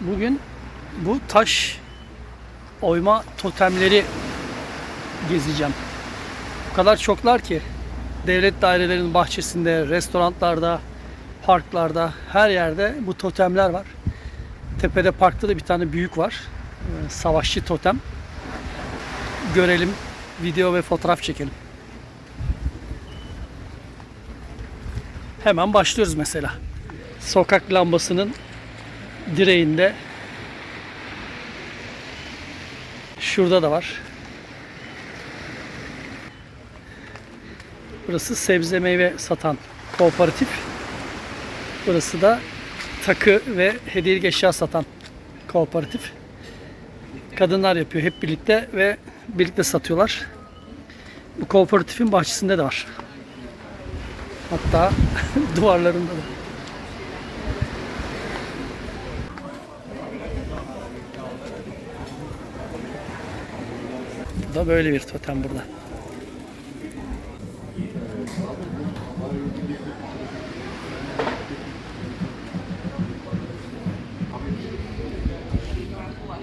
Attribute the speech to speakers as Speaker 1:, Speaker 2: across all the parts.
Speaker 1: Bugün bu taş oyma totemleri gezeceğim. O kadar çoklar ki devlet dairelerinin bahçesinde, restoranlarda, parklarda, her yerde bu totemler var. Tepede parkta da bir tane büyük var. Ee, Savaşçı totem. Görelim, video ve fotoğraf çekelim. Hemen başlıyoruz mesela. Sokak lambasının direğinde şurada da var. Burası sebze meyve satan kooperatif. Burası da takı ve hediyelik eşya satan kooperatif. Kadınlar yapıyor hep birlikte ve birlikte satıyorlar. Bu kooperatifin bahçesinde de var. Hatta duvarlarında da. Bu da böyle bir totem burada.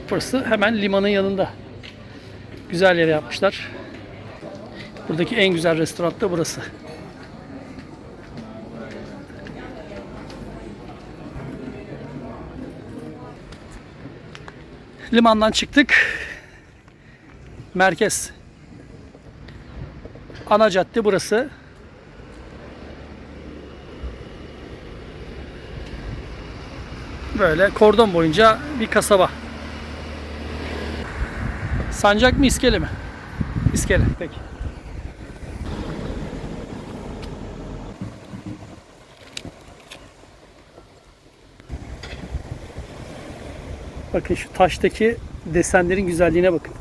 Speaker 1: Burası hemen limanın yanında. Güzel yere yapmışlar. Buradaki en güzel restoran da burası. Limandan çıktık. Merkez. Ana cadde burası. Böyle kordon boyunca bir kasaba. Sancak mı iskele mi? İskele peki. Bakın şu taştaki desenlerin güzelliğine bakın.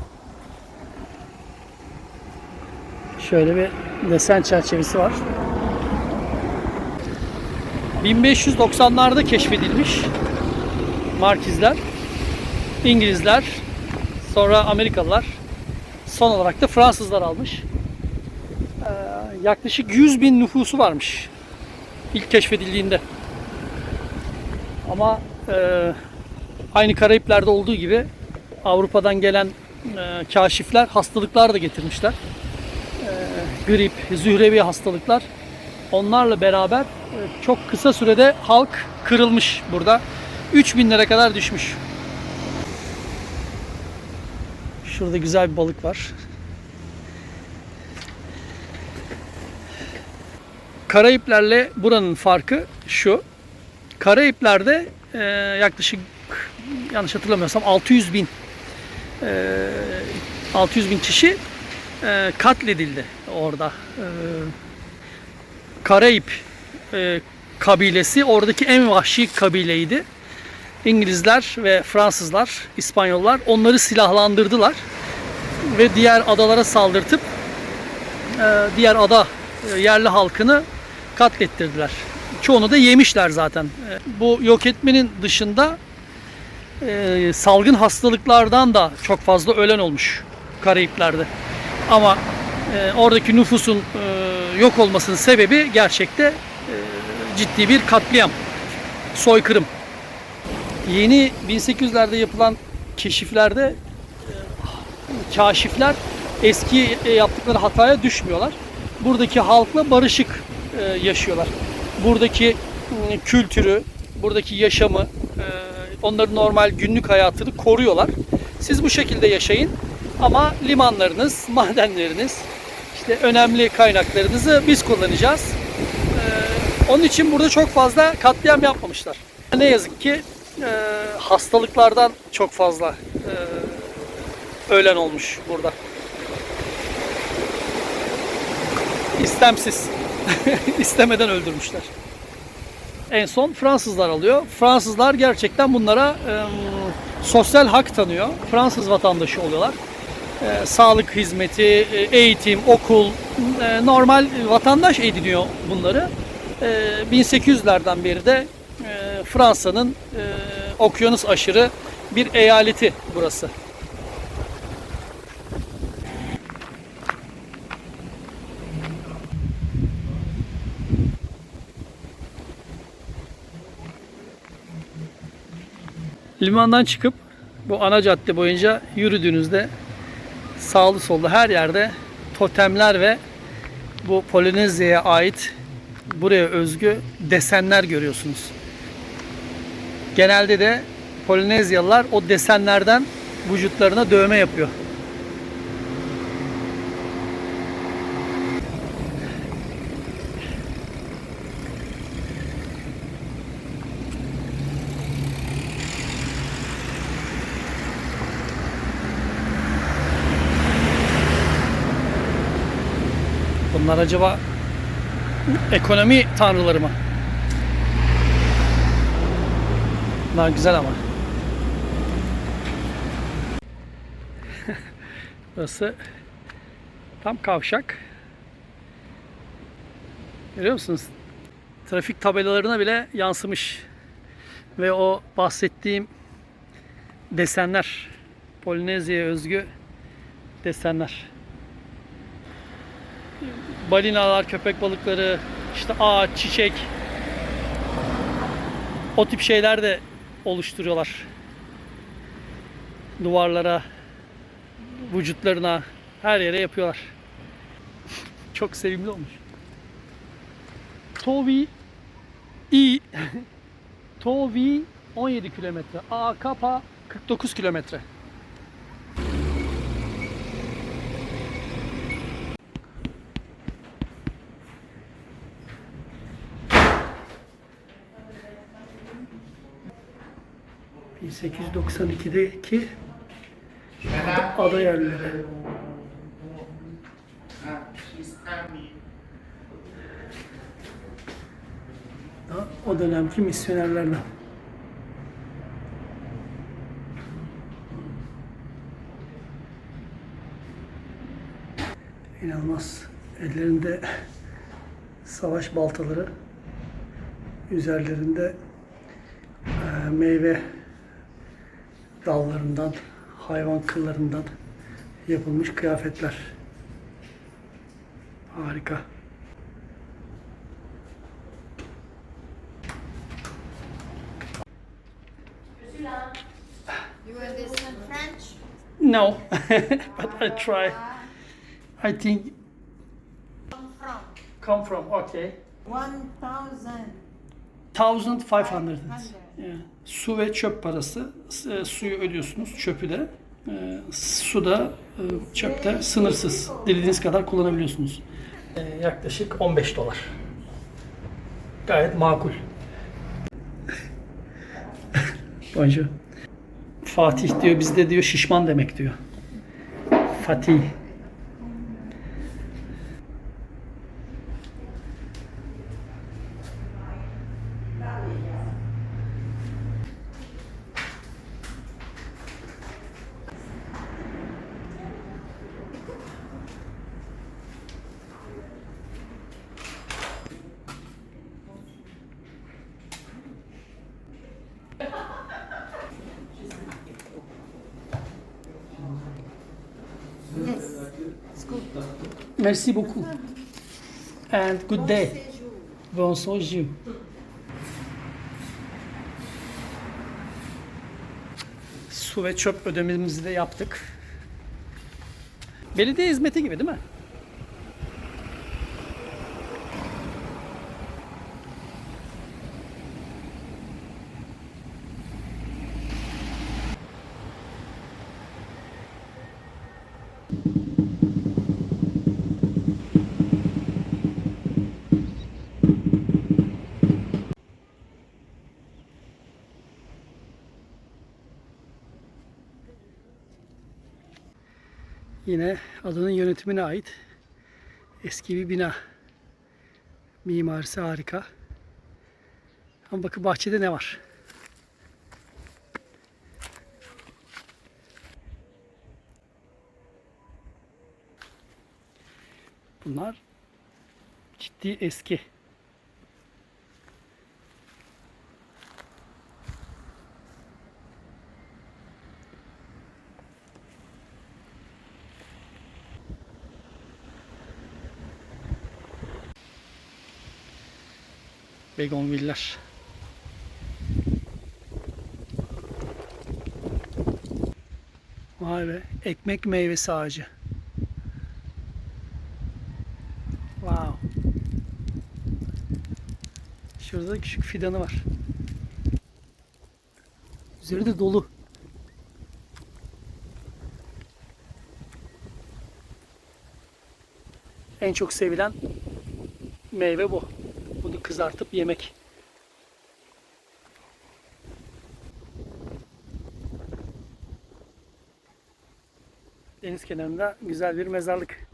Speaker 1: Şöyle bir desen çerçevesi var. 1590'larda keşfedilmiş Markizler. İngilizler, sonra Amerikalılar, son olarak da Fransızlar almış. Ee, yaklaşık 100 bin nüfusu varmış ilk keşfedildiğinde. Ama e, aynı Karayipler'de olduğu gibi Avrupa'dan gelen e, kaşifler hastalıklar da getirmişler. E, grip, zührevi hastalıklar. Onlarla beraber e, çok kısa sürede halk kırılmış burada. 3000'lere kadar düşmüş. Şurada güzel bir balık var. Karayiplerle buranın farkı şu. Karayipler'de e, yaklaşık yanlış hatırlamıyorsam 600 bin e, 600 bin kişi e, katledildi orada. E, Karayip e, kabilesi oradaki en vahşi kabileydi. İngilizler ve Fransızlar, İspanyollar onları silahlandırdılar ve diğer adalara saldırtıp e, diğer ada yerli halkını katlettirdiler. Çoğunu da yemişler zaten. Bu yok etmenin dışında salgın hastalıklardan da çok fazla ölen olmuş Karayipler'de. Ama e, oradaki nüfusun e, yok olmasının sebebi gerçekte e, ciddi bir katliam, soykırım. Yeni 1800'lerde yapılan keşiflerde e, kaşifler eski e, yaptıkları hataya düşmüyorlar. Buradaki halkla barışık e, yaşıyorlar. Buradaki e, kültürü, buradaki yaşamı, e, onların normal günlük hayatını koruyorlar. Siz bu şekilde yaşayın ama limanlarınız, madenleriniz, işte önemli kaynaklarınızı biz kullanacağız. E, onun için burada çok fazla katliam yapmamışlar. Ne yazık ki e, hastalıklardan çok fazla e, ölen olmuş burada. İstemsiz. istemeden öldürmüşler. En son Fransızlar alıyor. Fransızlar gerçekten bunlara e, sosyal hak tanıyor. Fransız vatandaşı oluyorlar. E, sağlık hizmeti, e, eğitim, okul, e, normal vatandaş ediniyor bunları. E, 1800'lerden beri de e, Fransa'nın e, okyanus aşırı bir eyaleti burası. Limandan çıkıp bu ana cadde boyunca yürüdüğünüzde sağlı sollu her yerde totemler ve bu Polinezya'ya ait buraya özgü desenler görüyorsunuz. Genelde de Polinezyalılar o desenlerden vücutlarına dövme yapıyor. Bunlar acaba ekonomi tanrıları mı? Bunlar güzel ama. Burası tam kavşak. Görüyor musunuz? Trafik tabelalarına bile yansımış. Ve o bahsettiğim desenler. Polinezya'ya özgü desenler. Balinalar, köpek balıkları, işte ağaç, çiçek. O tip şeyler de oluşturuyorlar. Duvarlara, vücutlarına, her yere yapıyorlar. Çok sevimli olmuş. Tovi I Tovi 17 kilometre. A Kapa 49 kilometre. ...1892'deki ada, yerleri. O dönemki misyonerlerden. İnanılmaz. Ellerinde savaş baltaları, üzerlerinde e, meyve dallarından, hayvan kıllarından yapılmış kıyafetler. Harika. No, but I try. I think
Speaker 2: Come from
Speaker 1: come from okay.
Speaker 2: 1,000.
Speaker 1: 1500.
Speaker 2: 500.
Speaker 1: Yeah. Su ve çöp parası. E, suyu ödüyorsunuz, çöpü de. E, su da e, çöp de sınırsız. Dilediğiniz kadar kullanabiliyorsunuz. E, yaklaşık 15 dolar. Gayet makul. Bonjour. Fatih diyor bizde diyor şişman demek diyor. Fatih. Merci beaucoup. And good day. Bon séjour. Su ve çöp ödememizi de yaptık. Belediye hizmeti gibi değil mi? Yine adanın yönetimine ait eski bir bina. Mimarisi harika. Ama bakın bahçede ne var? Bunlar ciddi eski. Begonviller. Vay be. Ekmek meyvesi ağacı. Wow. Şurada da küçük fidanı var. Üzeri de dolu. En çok sevilen meyve bu. Kızartıp yemek. Deniz kenarında güzel bir mezarlık.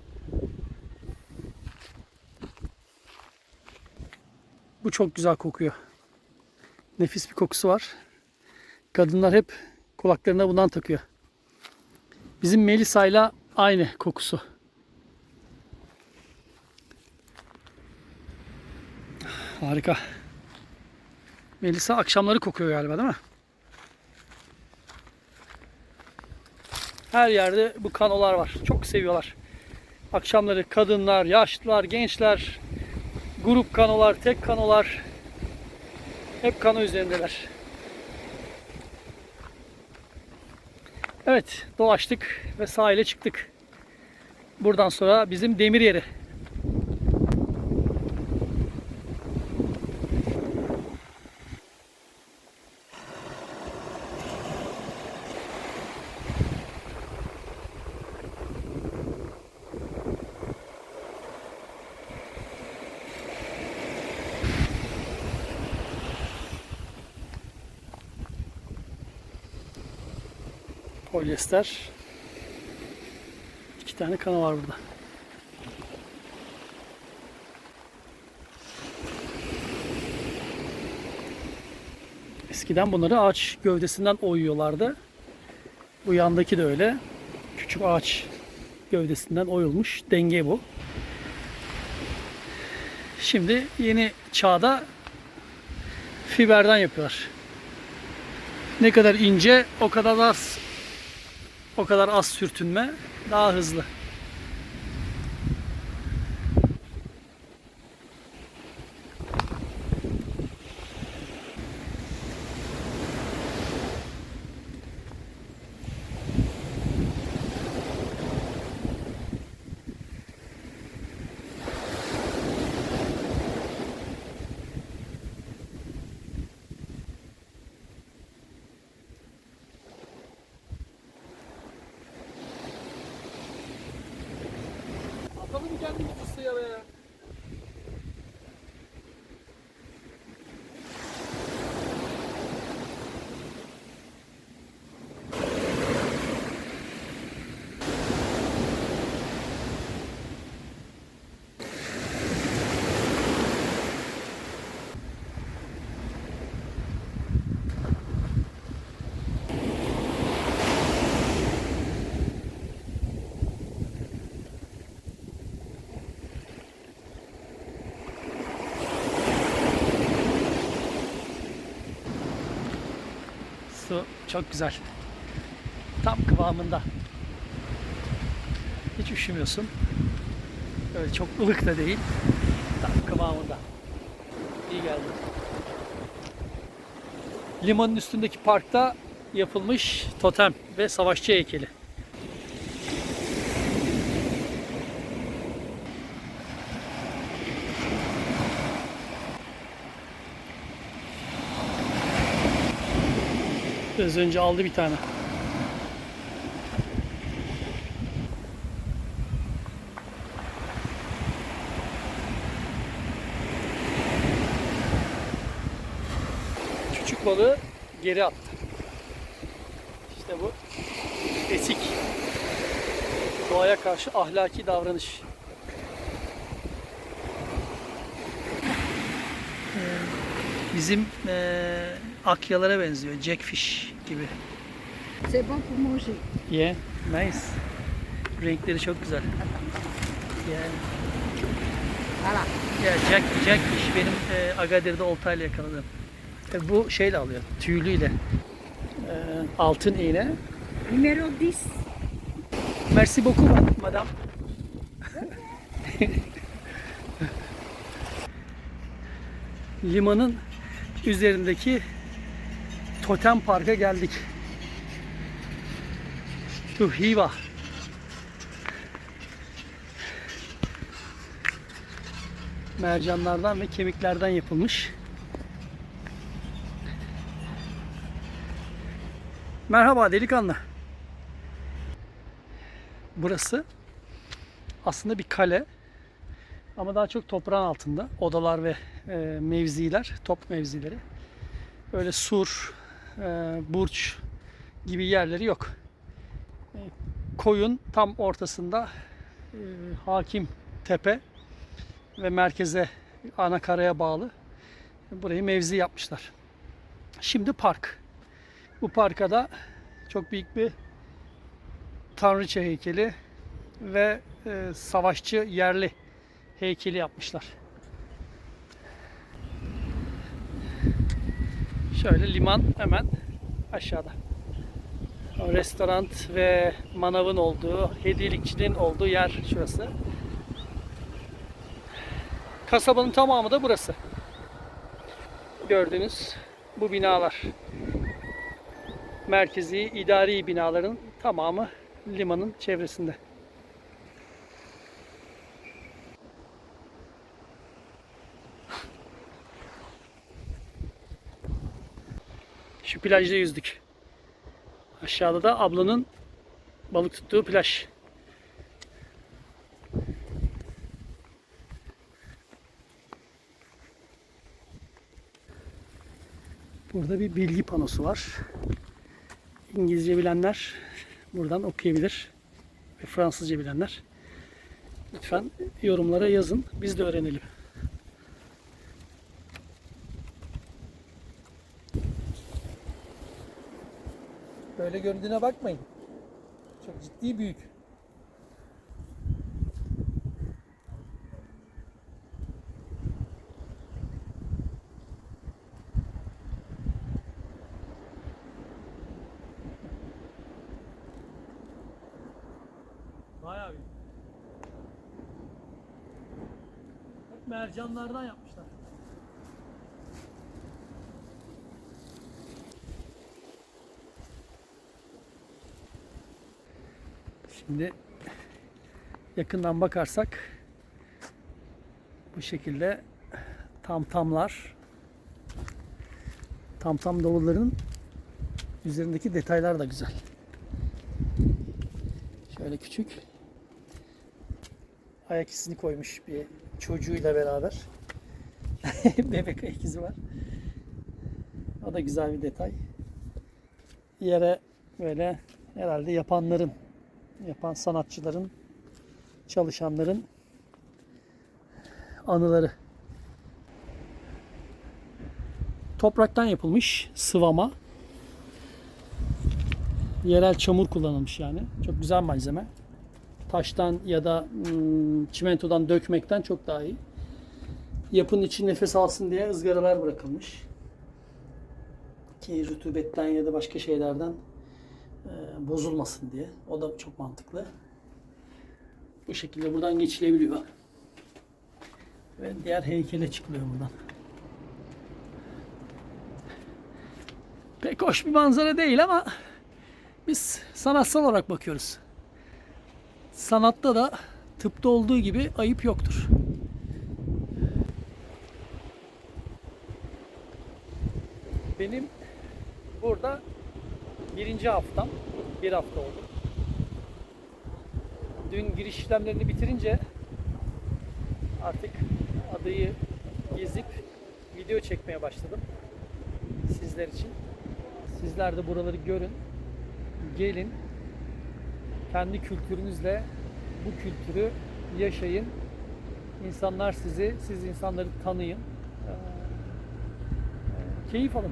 Speaker 1: Bu çok güzel kokuyor. Nefis bir kokusu var. Kadınlar hep kulaklarına bundan takıyor. Bizim Melisa'yla aynı kokusu. Harika. Melisa akşamları kokuyor galiba değil mi? Her yerde bu kanolar var. Çok seviyorlar. Akşamları kadınlar, yaşlılar, gençler, grup kanolar, tek kanolar hep kano üzerindeler. Evet, dolaştık ve sahile çıktık. Buradan sonra bizim demir yeri. Polyester. İki tane kanal var burada. Eskiden bunları ağaç gövdesinden oyuyorlardı. Bu yandaki de öyle. Küçük ağaç gövdesinden oyulmuş. Denge bu. Şimdi yeni çağda fiberden yapıyorlar. Ne kadar ince o kadar az o kadar az sürtünme daha hızlı. Çok güzel. Tam kıvamında. Hiç üşümüyorsun. Öyle çok ılık da değil. Tam kıvamında. İyi geldi. Limanın üstündeki parkta yapılmış totem ve savaşçı heykeli. Biraz önce aldı bir tane. Küçük balığı geri attı. İşte bu etik. Doğaya karşı ahlaki davranış. Bizim eee akyalara benziyor. Jackfish gibi.
Speaker 2: C'est bon pour manger.
Speaker 1: Yeah, nice. Renkleri çok güzel. Yeah.
Speaker 2: Voilà.
Speaker 1: Ya Jack, Jackfish benim e, Agadir'de oltayla yakaladım. E, bu şeyle alıyor, tüylüyle. E, altın iğne.
Speaker 2: Numéro 10.
Speaker 1: Merci beaucoup madame. Limanın üzerindeki Totem Park'a geldik. Tuhiva. Mercanlardan ve kemiklerden yapılmış. Merhaba delikanlı. Burası aslında bir kale. Ama daha çok toprağın altında. Odalar ve e, mevziler, top mevzileri. Öyle sur, e, burç gibi yerleri yok. E, koyun tam ortasında e, hakim tepe ve merkeze ana karaya bağlı. Burayı mevzi yapmışlar. Şimdi park. Bu parka da çok büyük bir tanrıça heykeli ve savaşçı yerli heykeli yapmışlar. Şöyle liman hemen aşağıda. O Restoran ve manavın olduğu, hediyelikçinin olduğu yer şurası. Kasabanın tamamı da burası. Gördüğünüz bu binalar. Merkezi idari binaların tamamı limanın çevresinde. Şu plajda yüzdük. Aşağıda da ablanın balık tuttuğu plaj. Burada bir bilgi panosu var. İngilizce bilenler buradan okuyabilir. Ve Fransızca bilenler. Lütfen yorumlara yazın. Biz de öğrenelim. Böyle göründüğüne bakmayın. Çok ciddi büyük. Bayağı büyük. Hep mercanlardan yapmışlar. Şimdi yakından bakarsak bu şekilde tam tamlar tam tam davulların üzerindeki detaylar da güzel. Şöyle küçük ayak izini koymuş bir çocuğuyla beraber. Bebek ayak izi var. O da güzel bir detay. Yere böyle herhalde yapanların yapan sanatçıların, çalışanların anıları. Topraktan yapılmış sıvama. Yerel çamur kullanılmış yani. Çok güzel malzeme. Taştan ya da hmm, çimentodan dökmekten çok daha iyi. Yapının içi nefes alsın diye ızgaralar bırakılmış. Ki rutubetten ya da başka şeylerden e, bozulmasın diye. O da çok mantıklı. Bu şekilde buradan geçilebiliyor. Ve diğer heykele çıkılıyor buradan. Pek hoş bir manzara değil ama biz sanatsal olarak bakıyoruz. Sanatta da tıpta olduğu gibi ayıp yoktur. Benim burada birinci haftam. Bir hafta oldu. Dün giriş işlemlerini bitirince artık adayı gezip video çekmeye başladım. Sizler için. Sizler de buraları görün. Gelin. Kendi kültürünüzle bu kültürü yaşayın. İnsanlar sizi, siz insanları tanıyın. Ee, Keyif alın.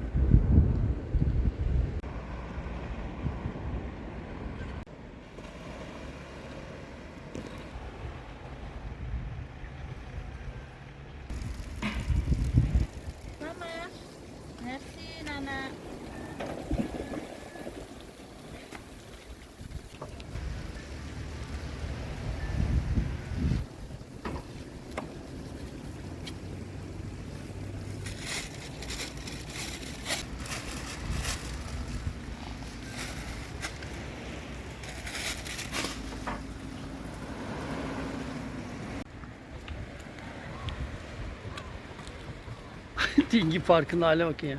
Speaker 1: Dingi Parkı'nın hale bakın ya.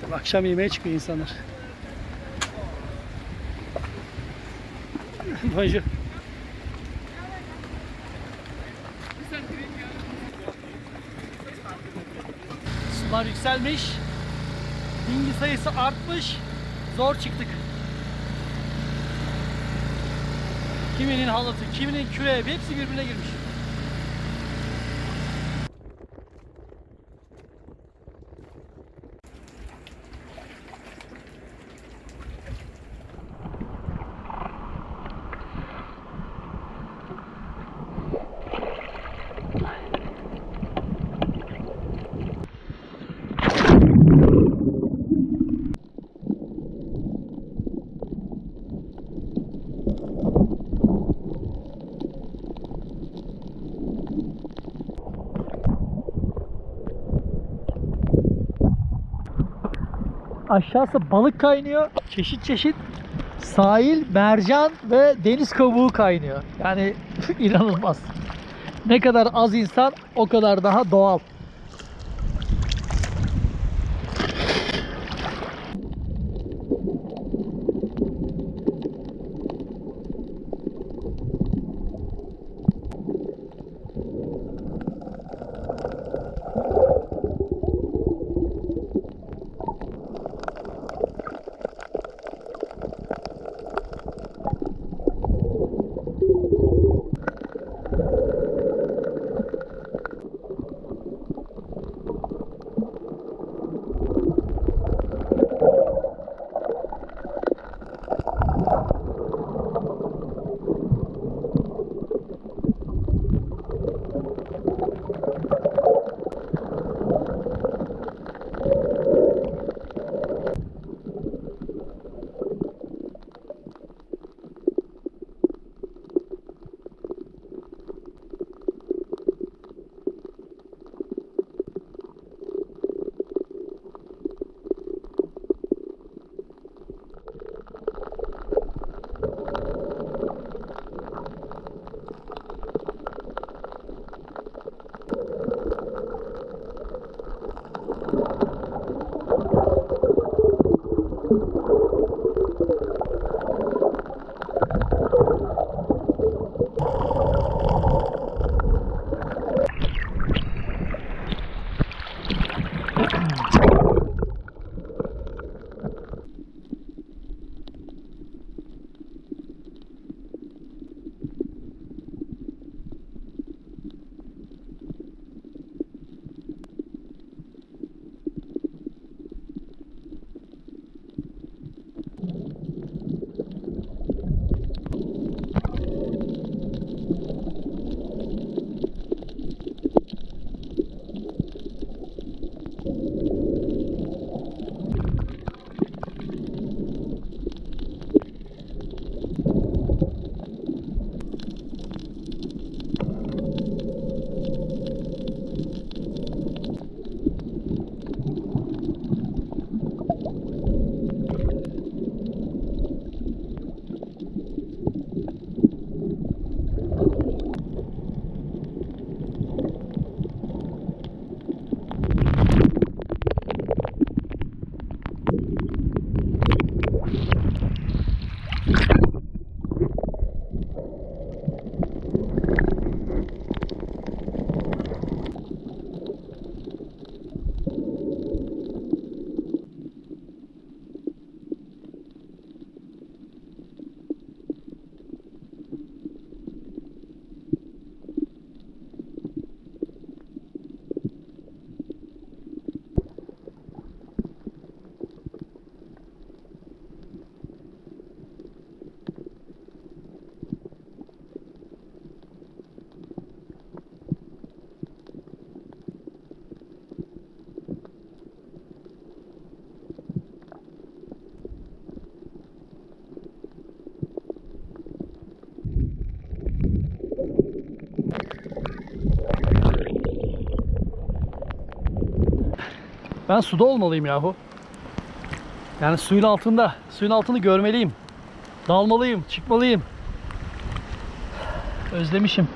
Speaker 1: Tabii Akşam yemeğe çıkıyor insanlar. Bonjour. Sular yükselmiş. Dingi sayısı artmış. Zor çıktık. Kiminin halatı, kiminin küreği hepsi birbirine girmiş. Aşağısı balık kaynıyor. Çeşit çeşit sahil, mercan ve deniz kabuğu kaynıyor. Yani inanılmaz. Ne kadar az insan o kadar daha doğal. Oh. Ben suda olmalıyım yahu. Yani suyun altında, suyun altını görmeliyim. Dalmalıyım, çıkmalıyım. Özlemişim.